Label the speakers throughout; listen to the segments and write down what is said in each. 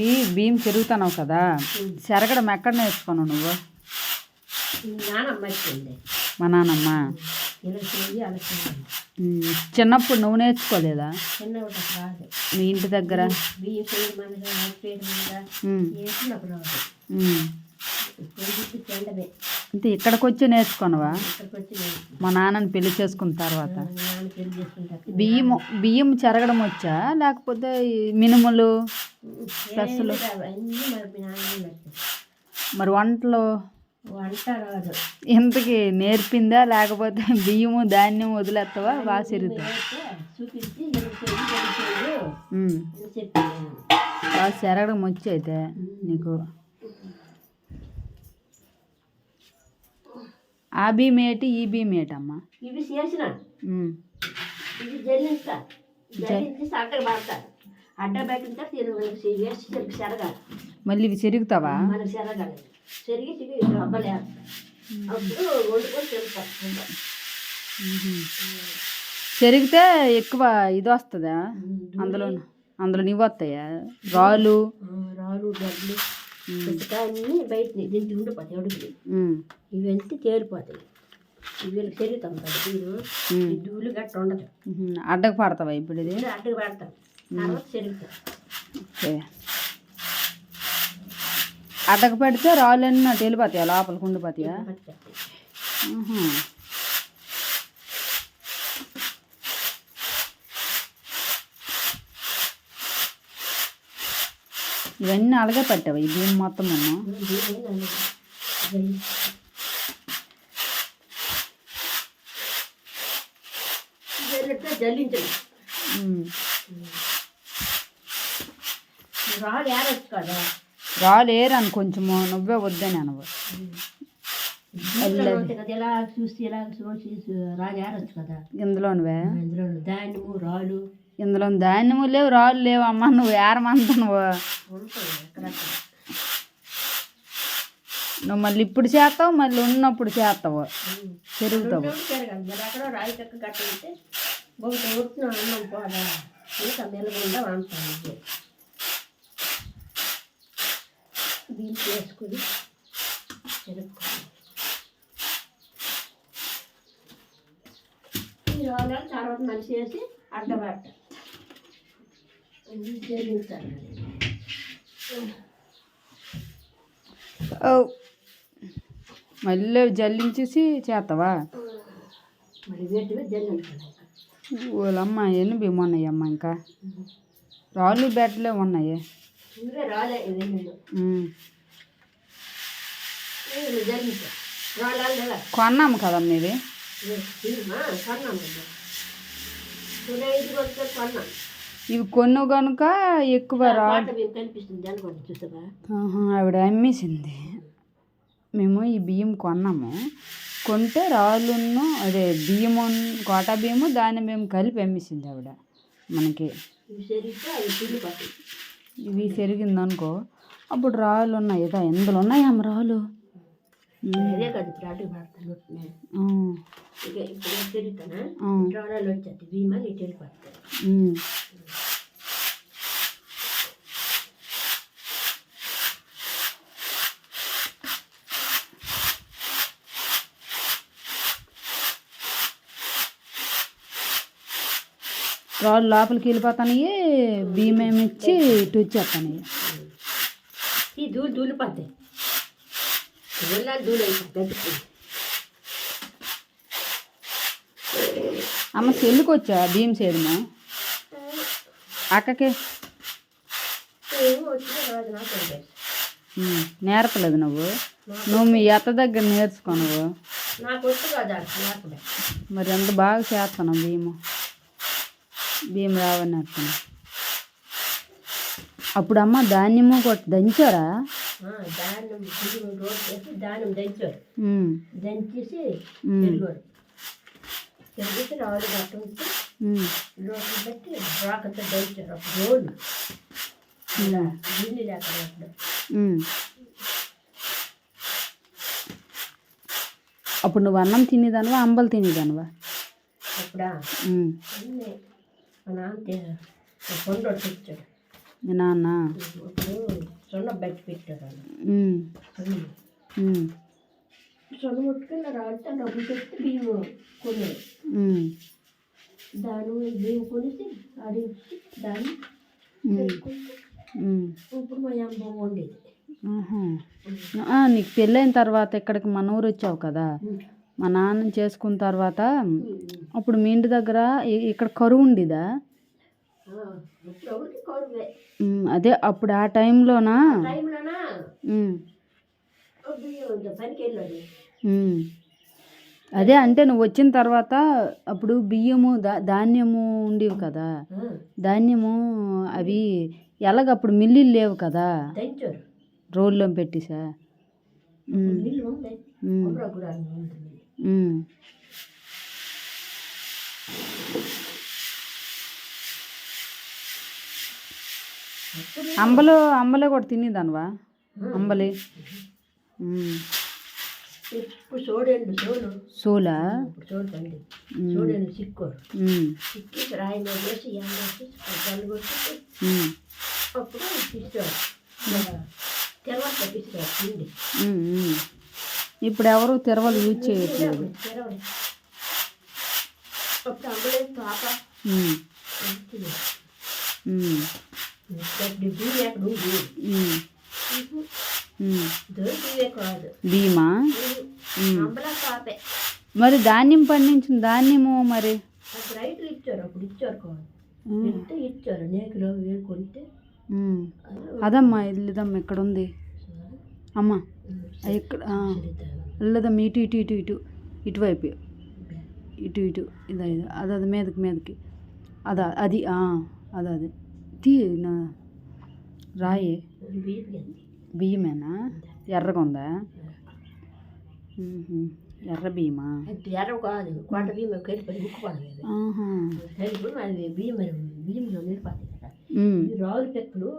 Speaker 1: ఈ బియ్యం చెరుగుతున్నావు కదా. చెరగడం ఎక్కడ నేర్చుకున్నావు నువ్వు?
Speaker 2: నానమ్మ
Speaker 1: మా ఉమ్, చిన్నప్పుడు నువ్వు నేర్చుకోలేదా? మీ ఇంటి దగ్గర?
Speaker 2: బియ్యం
Speaker 1: అంటే ఇక్కడికి వచ్చి నేర్చుకున్నావా మా నాన్నని పెళ్ళి చేసుకున్న తర్వాత. బియ్యం బియ్యం చెరగడం వచ్చా? లేకపోతే మినుములు
Speaker 2: పెసలు? మరి
Speaker 1: వంటలు? ఇంతకి నేర్పిందా? లేకపోతే బియ్యము ధాన్యం వదిలేస్తావా? బాగా బాగా చెరగడం వచ్చి అయితే నీకు ఆ బియ్యం ఏంటి ఈ బియ్యం ఏంటమ్మా
Speaker 2: ఇవి చేసిన
Speaker 1: ఉమ్.
Speaker 2: ఇది జల్లిస్తా. జల్లించి అడ్డ పడతారు అడ్డ పెట్టిన తిరుగు మనకి వేసి చెరుకు చెరగాలి.
Speaker 1: మళ్ళీ ఇవి చెరుగుతావా?
Speaker 2: మనకి చెరగాలి. చెరిగి తిరిగి రబ్బలే అప్పుడు వండుకొని తిరుగుతారు
Speaker 1: ఉహుం. చెరిగితే ఎక్కువ ఇది వస్తుందా? అందులో అందులో నీవు వస్తాయా రాళ్ళు?
Speaker 2: రాళ్ళు గడ్డలు అన్నీ బయట దీంట్లో ఉండిపోతాయి అడుగులు
Speaker 1: ఉమ్.
Speaker 2: ఇవంతా తేలిపోతాయి. ఇవి వీళ్ళకి చెరుగుతాం కదా గట్ట ఉండదు.
Speaker 1: అడ్డకు పడతావా ఇప్పుడు ఇది?
Speaker 2: అడ్డకు పెడతాం. తర్వాత చెరుగుతాం
Speaker 1: అడ్డకు పెడితే రాళ్ళన్నీ వెళ్ళిపోతాయా లోపలికి ఉండిపోతాయా ఇవన్నీ అలాగే పట్టావా. ఈ బియ్యం మొత్తం
Speaker 2: రాళ్ళు
Speaker 1: ఏరాను కొంచెము నువ్వే వద్దని అనవు. ఇందులోనివే?
Speaker 2: ఇందులో రాళ్ళు
Speaker 1: ఇందులో ధాన్యము లేవు రాళ్ళు లేవు అమ్మ నువ్వు ఏరమంతా నువ్వు నువ్వు మళ్ళీ ఇప్పుడు చేస్తావు మళ్ళీ ఉన్నప్పుడు చేస్తావు. పెరుగుతావు.
Speaker 2: వేసుకుని ఈ రాళ్ళని తర్వాత మనిషి చేసి అడ్డబట్ట.
Speaker 1: మళ్ళీ జల్లించేసి చేస్తావా? వాళ్ళమ్మ ఎన్ని అమ్మ ఇంకా? రాళ్ళు బెడ్లే ఉన్నాయి. కొన్నాము కదమ్మ
Speaker 2: కొనుక్కొని కొన్నాం.
Speaker 1: ఇవి కొను కనుక ఎక్కువ రా ఆవిడ అమ్మేసింది. మేము ఈ బియ్యం కొన్నాము. కొంటే రాళ్ళును అదే బియ్యము కోటా బియ్యము దాని మేము కలిపి అమ్మేసింది ఆవిడ మనకి.
Speaker 2: ఇవి
Speaker 1: పెరిగిందనుకో అప్పుడు రాళ్ళు ఉన్నాయి ఏదో ఎందులో ఉన్నాయి అమ్మ రాళ్ళు?
Speaker 2: అదే కదా ఇప్పుడు అడ్డు పడతాను
Speaker 1: ఆ,
Speaker 2: ఇక ఇప్పుడు తిరుగుతానా
Speaker 1: ఆ,
Speaker 2: రాళ్ళు వచ్చేది భీమా ఇటు వెళ్ళిపోతాయి
Speaker 1: ఉమ్. రాళ్ళు లోపలికి వెళ్ళిపోతాయి ఏమి ఇచ్చి ఇటు వచ్చేస్తాయి
Speaker 2: ఈ దూలు దూలిపోతాయి
Speaker 1: అమ్మ చెల్లికి వచ్చా బియ్యం చేయడము అక్కకి? నేర్పలేదు నువ్వు. నువ్వు మీ అత్త దగ్గర నేర్చుకో నువ్వు. మరి ఎంత బాగా చేస్తున్నావు బియ్యము రావని అర్థం అప్పుడు అమ్మ ధాన్యము కొట్టి దంచారా.
Speaker 2: దంచేసి తిరిగితే రాళ్ళు పెట్టి రాకతో అప్పుడు రోడ్లు. ఇలా నీళ్ళు లేకుండా అప్పుడు
Speaker 1: ఉమ్. అప్పుడు నువ్వు అన్నం తినేదానివా అంబలు తినేదానివా?
Speaker 2: అప్పుడా? నాన్న?
Speaker 1: మీ
Speaker 2: సొన్న వాళ్ళు
Speaker 1: ఉమ్,
Speaker 2: సొన్న. ముట్టుకుని డబ్బులు పెట్టి బియ్యం
Speaker 1: ఉమ్,
Speaker 2: దాని బియ్యం కొనేసి ఆడించి దాన్ని. ఇప్పుడు మా అమ్మ వండేది.
Speaker 1: నీకు పెళ్ళైన తర్వాత ఇక్కడికి మన ఊరు వచ్చావు కదా? మా నాన్న చేసుకున్న తర్వాత అప్పుడు మీ ఇంటి దగ్గర ఇక్కడ కరువు ఉండేదా? అదే అప్పుడు ఆ టైంలోనా. అదే అంటే నువ్వు వచ్చిన తర్వాత అప్పుడు బియ్యము దా ధాన్యము ఉండేవి కదా? ధాన్యము అవి ఎలాగ అప్పుడు మిల్లులు లేవు కదా? రోడ్లో పెట్టేసా? అంబలు అంబలే కూడా తినేదానివా? అంబలి. సోలా.
Speaker 2: అప్పుడు
Speaker 1: ఇప్పుడు ఎవరు తిరవలు యూజ్ చేయట్లేదు. భీమా? మరి ధాన్యం పండించిన ధాన్యము మరి?
Speaker 2: రైతులు ఇచ్చారు అప్పుడు ఇచ్చారు ఇచ్చారు
Speaker 1: ఉమ్. అదమ్మా ఇల్లుదమ్మా ఇక్కడ ఉంది అమ్మా. ఆ, ఇల్లుదమ్మా ఇటు ఇటు ఇటు ఇటు ఇటువైపు. ఇటు ఇటు ఇదా ఇది. అది అది మీదకి మీదకి. అదా అది అది అది. తీ నా రాయి. బియ్యమేనా ఎర్రగా ఉందా. ఎర్ర బియ్యమా
Speaker 2: ఎర్ర కాదు కొండ బియ్యం కలిపి బియ్యం బియ్యంలో. ఈ రాగుల పెక్కలు.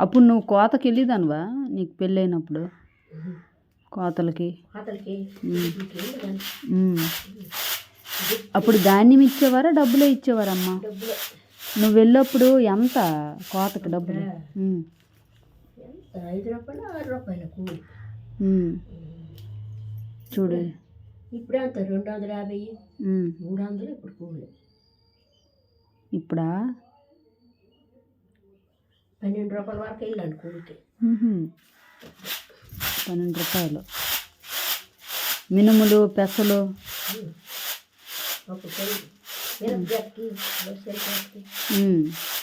Speaker 1: అప్పుడు నువ్వు కోతకి వెళ్ళేదానివా నీకు పెళ్ళైనప్పుడు? కోతలకి. అప్పుడు ధాన్యం ఇచ్చేవారా డబ్బులే ఇచ్చేవారమ్మా? నువ్వు వెళ్ళప్పుడు ఎంత కోతకి డబ్బులు. చూడు.
Speaker 2: ఇప్పుడు ఎంత రెండు వందల యాభై.
Speaker 1: మ్మ్.
Speaker 2: మూడు వందలు ఇప్పుడు కూలి.
Speaker 1: ఇప్పుడా?
Speaker 2: పన్నెండు రూపాయల వరకు వెళ్ళాను కూలికి.
Speaker 1: పన్నెండు రూపాయలు. మినుములు పెసలు.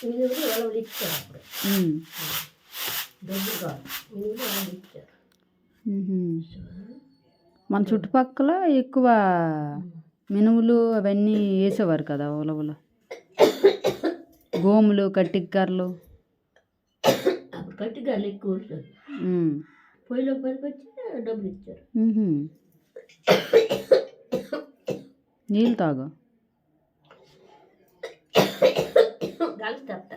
Speaker 2: మినుములు ఇచ్చారు అప్పుడు. డబ్బులు కాదు. మినుములు ఇచ్చారు.
Speaker 1: మ్మ్హ. మన చుట్టుపక్కల ఎక్కువ మినుములు అవన్నీ వేసేవారు కదా ఉలవలు గోములు కట్టిక్కర్లు.
Speaker 2: కట్టి గాలి ఎక్కువ పొయ్యిలో పరికొచ్చి డబ్బులు ఇచ్చారు.
Speaker 1: నీళ్ళు తాగు. గాలి తప్ప.